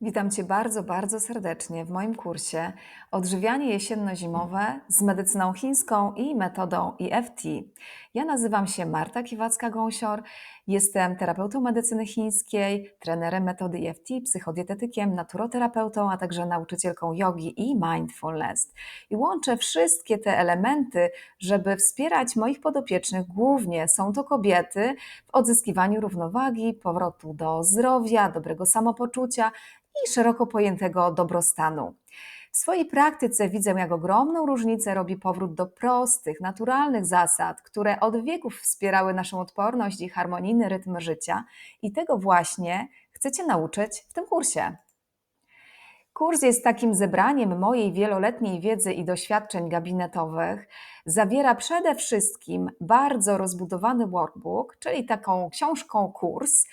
Witam Cię bardzo, bardzo serdecznie w moim kursie Odżywianie jesienno-zimowe z medycyną chińską i metodą EFT. Ja nazywam się Marta Kiwacka-Gąsior, jestem terapeutą medycyny chińskiej, trenerem metody EFT, psychodietetykiem, naturoterapeutą, a także nauczycielką jogi i mindfulness. I łączę wszystkie te elementy, żeby wspierać moich podopiecznych, głównie są to kobiety, w odzyskiwaniu równowagi, powrotu do zdrowia, dobrego samopoczucia, i szeroko pojętego dobrostanu. W swojej praktyce widzę, jak ogromną różnicę robi powrót do prostych, naturalnych zasad, które od wieków wspierały naszą odporność i harmonijny rytm życia, i tego właśnie chcecie nauczyć w tym kursie. Kurs jest takim zebraniem mojej wieloletniej wiedzy i doświadczeń gabinetowych. Zawiera przede wszystkim bardzo rozbudowany workbook, czyli taką książką kurs,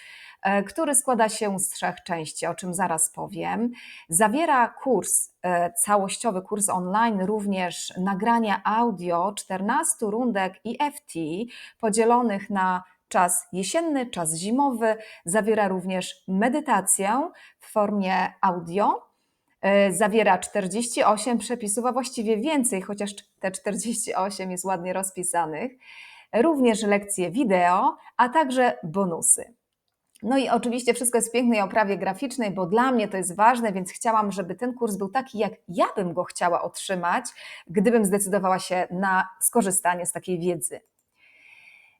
który składa się z trzech części, o czym zaraz powiem. Zawiera kurs, e, całościowy kurs online, również nagrania audio 14 rundek EFT podzielonych na czas jesienny, czas zimowy. Zawiera również medytację w formie audio. E, zawiera 48 przepisów, a właściwie więcej, chociaż te 48 jest ładnie rozpisanych. Również lekcje wideo, a także bonusy. No i oczywiście wszystko jest w pięknej oprawie graficznej, bo dla mnie to jest ważne, więc chciałam, żeby ten kurs był taki, jak ja bym go chciała otrzymać, gdybym zdecydowała się na skorzystanie z takiej wiedzy.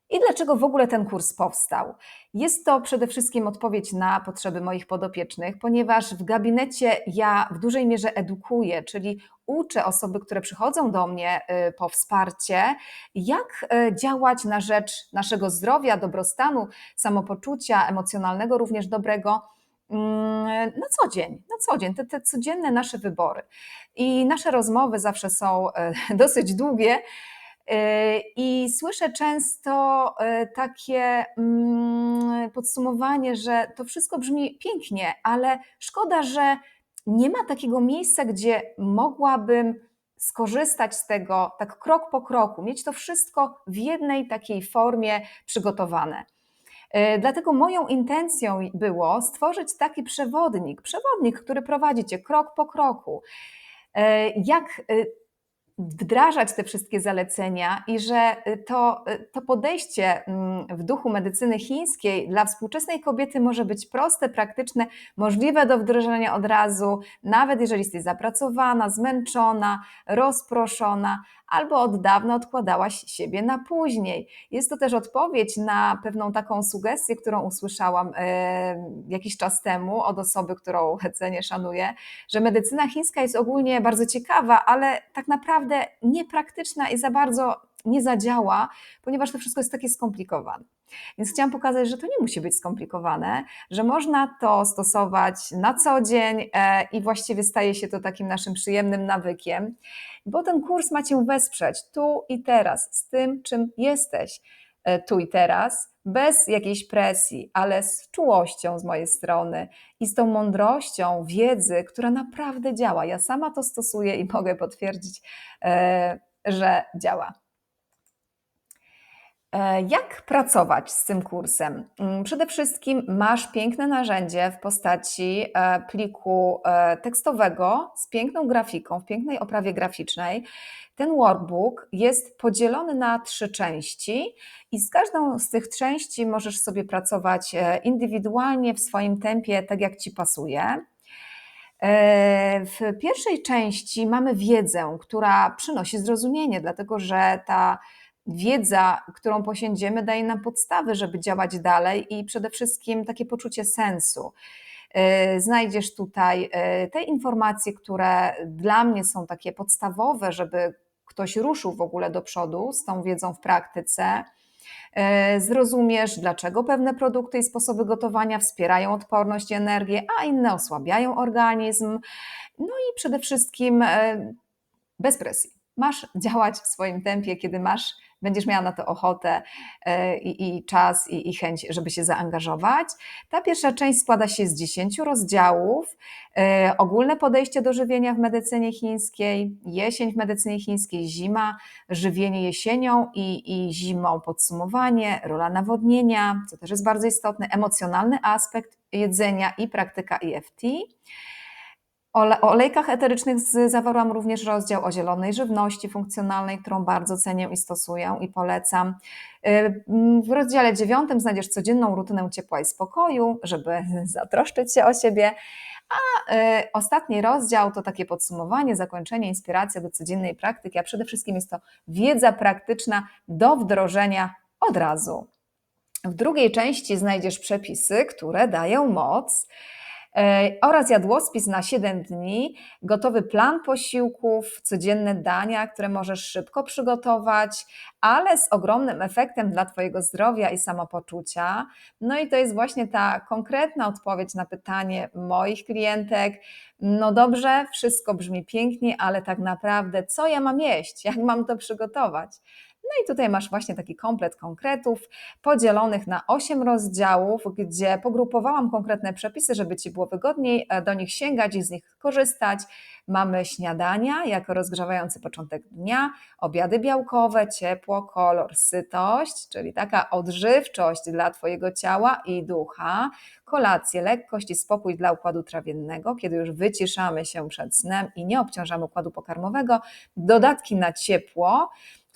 I dlaczego w ogóle ten kurs powstał? Jest to przede wszystkim odpowiedź na potrzeby moich podopiecznych, ponieważ w gabinecie ja w dużej mierze edukuję, czyli uczę osoby, które przychodzą do mnie y, po wsparcie, jak y, działać na rzecz naszego zdrowia, dobrostanu, samopoczucia emocjonalnego, również dobrego mm, na co dzień, na co dzień, te, te codzienne nasze wybory. I nasze rozmowy zawsze są y, dosyć długie, I słyszę często takie mm, podsumowanie, że to wszystko brzmi pięknie, ale szkoda, że nie ma takiego miejsca, gdzie mogłabym skorzystać z tego tak krok po kroku, mieć to wszystko w jednej takiej formie przygotowane. E, dlatego moją intencją było stworzyć taki przewodnik, przewodnik, który prowadzi cię krok po kroku. Jak wdrażać te wszystkie zalecenia i że y, to, y, to podejście mm, w duchu medycyny chińskiej dla współczesnej kobiety może być proste, praktyczne, możliwe do wdrożenia od razu, nawet jeżeli jesteś zapracowana, zmęczona, rozproszona, albo od dawna odkładałaś siebie na później. Jest to też odpowiedź na pewną taką sugestię, którą usłyszałam e, jakiś czas temu od osoby, którą cenię, szanuję, że medycyna chińska jest ogólnie bardzo ciekawa, ale tak naprawdę niepraktyczna i za bardzo nie zadziała, ponieważ to wszystko jest takie skomplikowane. Więc chciałam pokazać, że to nie musi być skomplikowane, że można to stosować na co dzień e, i właściwie staje się to takim naszym przyjemnym nawykiem, bo ten kurs ma Cię wesprzeć tu i teraz, z tym, czym jesteś e, tu i teraz, bez jakiejś presji, ale z czułością z mojej strony i z tą mądrością wiedzy, która naprawdę działa. Ja sama to stosuję i mogę potwierdzić, e, że działa. E, jak pracować z tym kursem? Mm, przede wszystkim masz piękne narzędzie w postaci e, pliku e, tekstowego z piękną grafiką, w pięknej oprawie graficznej. Ten workbook jest podzielony na trzy części i z każdą z tych części możesz sobie pracować indywidualnie w swoim tempie, tak jak ci pasuje. W pierwszej części mamy wiedzę, która przynosi zrozumienie, dlatego że ta wiedza, którą posiędziemy, daje nam podstawy, żeby działać dalej i przede wszystkim takie poczucie sensu. E, znajdziesz tutaj e, te informacje, które dla mnie są takie podstawowe, żeby ktoś ruszył w ogóle do przodu z tą wiedzą w praktyce. E, zrozumiesz, dlaczego pewne produkty i sposoby gotowania wspierają odporność i energię, a inne osłabiają organizm. No i przede wszystkim bez presji. Masz działać w swoim tempie, kiedy masz będziesz miała na to ochotę e, i, i czas i, i, chęć, żeby się zaangażować. Ta pierwsza część składa się z 10 rozdziałów. E, ogólne podejście do żywienia w medycynie chińskiej, jesień w medycynie chińskiej, zima, żywienie jesienią i, i zimą, podsumowanie, rola nawodnienia, co też jest bardzo istotne, emocjonalny aspekt jedzenia i praktyka EFT. O olejkach eterycznych zawarłam również rozdział o zielonej żywności funkcjonalnej, którą bardzo cenię i stosuję i polecam. Y, w rozdziale dziewiątym znajdziesz codzienną rutynę ciepła i spokoju, żeby zatroszczyć się o siebie. A y, ostatni rozdział to takie podsumowanie, zakończenie, inspiracja do codziennej praktyki, a przede wszystkim jest to wiedza praktyczna do wdrożenia od razu. W drugiej części znajdziesz przepisy, które dają moc oraz jadłospis na 7 dni, gotowy plan posiłków, codzienne dania, które możesz szybko przygotować, ale z ogromnym efektem dla Twojego zdrowia i samopoczucia. No i to jest właśnie ta konkretna odpowiedź na pytanie moich klientek. No dobrze, wszystko brzmi pięknie, ale tak naprawdę co ja mam jeść? Jak mam to przygotować? No i tutaj masz właśnie taki komplet konkretów podzielonych na 8 rozdziałów, gdzie pogrupowałam konkretne przepisy, żeby Ci było wygodniej e, do nich sięgać i z nich korzystać. Mamy śniadania jako rozgrzewający początek dnia, obiady białkowe, ciepło, kolor, sytość, czyli taka odżywczość dla Twojego ciała i ducha, kolację, lekkość i spokój dla układu trawiennego, kiedy już wyciszamy się przed snem i nie obciążamy układu pokarmowego, dodatki na ciepło,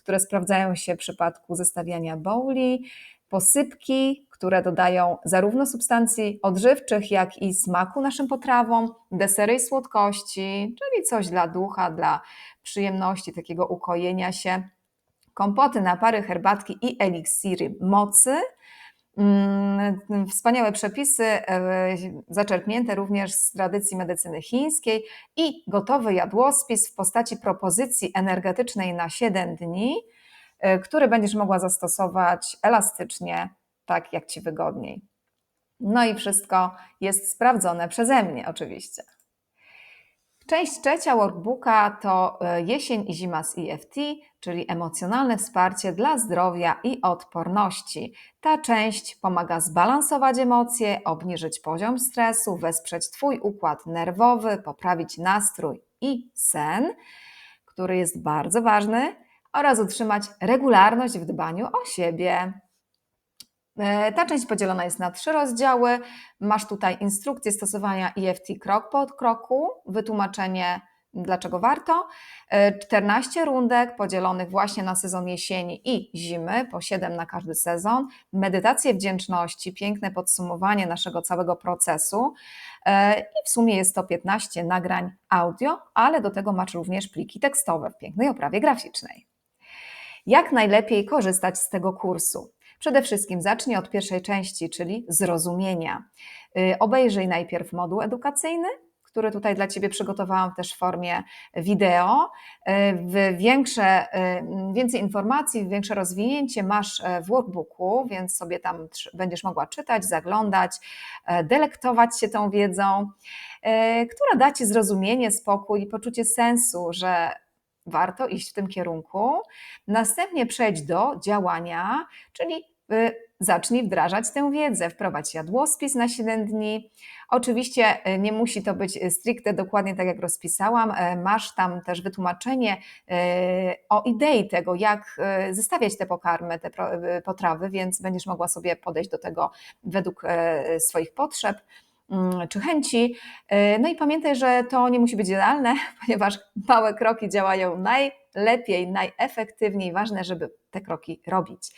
które sprawdzają się w przypadku zestawiania bowli, posypki, które dodają zarówno substancji odżywczych, jak i smaku naszym potrawom, desery i słodkości, czyli coś dla ducha, dla przyjemności, takiego ukojenia się, kompoty, napary, herbatki i eliksiry mocy, wspaniałe przepisy, e, zaczerpnięte również z tradycji medycyny chińskiej i gotowy jadłospis w postaci propozycji energetycznej na 7 dni, e, który będziesz mogła zastosować elastycznie, tak jak Ci wygodniej. No i wszystko jest sprawdzone przeze mnie, oczywiście. Część trzecia workbooka to e, jesień i zima z EFT, czyli emocjonalne wsparcie dla zdrowia i odporności. Ta część pomaga zbalansować emocje, obniżyć poziom stresu, wesprzeć Twój układ nerwowy, poprawić nastrój i sen, który jest bardzo ważny, oraz utrzymać regularność w dbaniu o siebie. E, ta część podzielona jest na trzy rozdziały. Masz tutaj instrukcję stosowania EFT krok po kroku, wytłumaczenie dlaczego warto. 14 e, rundek podzielonych właśnie na sezon jesieni i zimy, po 7 na każdy sezon. Medytacje wdzięczności, piękne podsumowanie naszego całego procesu. E, I w sumie jest to 15 nagrań audio, ale do tego masz również pliki tekstowe w pięknej oprawie graficznej. Jak najlepiej korzystać z tego kursu? Przede wszystkim zacznij od pierwszej części, czyli zrozumienia. Y, obejrzyj najpierw moduł edukacyjny, który tutaj dla Ciebie przygotowałam też w formie wideo. Y, większe, y, więcej informacji, większe rozwinięcie masz w workbooku, więc sobie tam będziesz mogła czytać, zaglądać, delektować się tą wiedzą, która da Ci zrozumienie, spokój i poczucie sensu, że warto iść w tym kierunku. Następnie przejdź do działania, czyli zacznij wdrażać tę wiedzę, wprowadź jadłospis na 7 dni. Oczywiście y, nie musi to być stricte dokładnie tak, jak rozpisałam. Y, masz tam też wytłumaczenie o idei tego, jak zestawiać te pokarmy, te potrawy, więc będziesz mogła sobie podejść do tego według swoich potrzeb. Mm, czy chęci. No i pamiętaj, że to nie musi być idealne, ponieważ małe kroki działają najlepiej, najefektywniej. Ważne, żeby te kroki robić.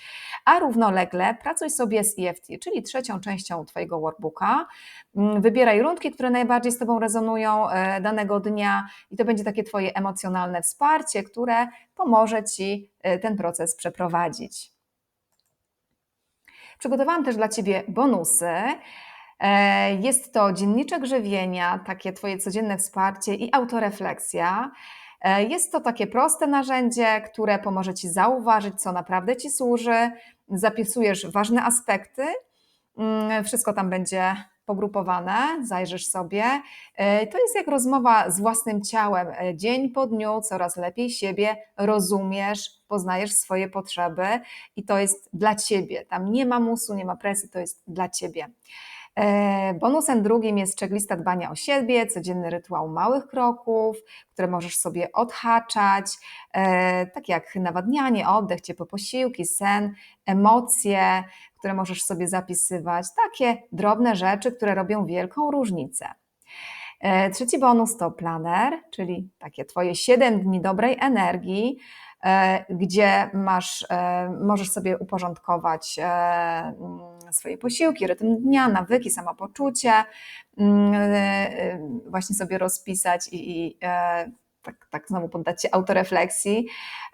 A równolegle pracuj sobie z EFT, czyli trzecią częścią Twojego workbooka. Mm, wybieraj rundki, które najbardziej z Tobą rezonują e, danego dnia i to będzie takie Twoje emocjonalne wsparcie, które pomoże Ci e, ten proces przeprowadzić. Przygotowałam też dla Ciebie bonusy. E, jest to dzienniczek żywienia, takie Twoje codzienne wsparcie i autorefleksja. E, jest to takie proste narzędzie, które pomoże Ci zauważyć, co naprawdę Ci służy. Zapisujesz ważne aspekty. Mm, wszystko tam będzie pogrupowane, zajrzysz sobie. E, to jest jak rozmowa z własnym ciałem. Dzień po dniu coraz lepiej siebie rozumiesz, poznajesz swoje potrzeby i to jest dla Ciebie. Tam nie ma musu, nie ma presji, to jest dla Ciebie. E, bonusem drugim jest checklista dbania o siebie, codzienny rytuał małych kroków, które możesz sobie odhaczać, e, tak jak nawadnianie, oddech, ciepłe posiłki, sen, emocje, które możesz sobie zapisywać. Takie drobne rzeczy, które robią wielką różnicę. E, Trzeci bonus to planer, czyli takie Twoje 7 dni dobrej energii, gdzie masz, e, możesz sobie uporządkować e, mm, swoje posiłki, rytm dnia, nawyki, samopoczucie, mm, e, e, właśnie sobie rozpisać i, i e, tak, tak znowu poddać się autorefleksji.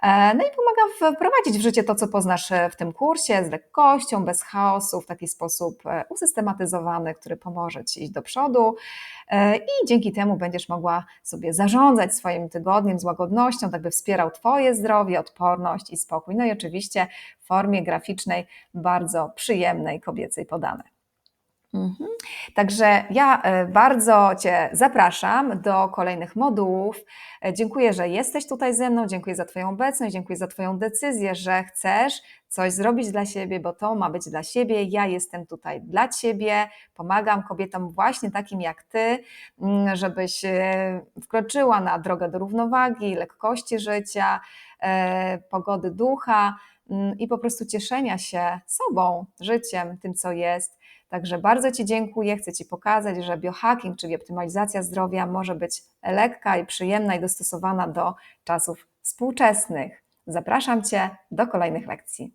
E, No i pomaga wprowadzić w życie to, co poznasz e, w tym kursie z lekkością, bez chaosu, w taki sposób e, usystematyzowany, który pomoże Ci iść do przodu. I dzięki temu będziesz mogła sobie zarządzać swoim tygodniem z łagodnością, tak by wspierał Twoje zdrowie, odporność i spokój. No i oczywiście w formie graficznej, bardzo przyjemnej, kobiecej podane. Mhm. Także ja e, bardzo Cię zapraszam do kolejnych modułów. E, Dziękuję, że jesteś tutaj ze mną, dziękuję za Twoją obecność, dziękuję za Twoją decyzję, że chcesz coś zrobić dla siebie, bo to ma być dla siebie. Ja jestem tutaj dla Ciebie, pomagam kobietom właśnie takim jak Ty, mm, żebyś e, wkroczyła na drogę do równowagi, lekkości życia, pogody ducha mm, i po prostu cieszenia się sobą, życiem, tym co jest. Także bardzo Ci dziękuję. Chcę Ci pokazać, że biohacking, czyli optymalizacja zdrowia, może być lekka i przyjemna i dostosowana do czasów współczesnych. Zapraszam Cię do kolejnych lekcji.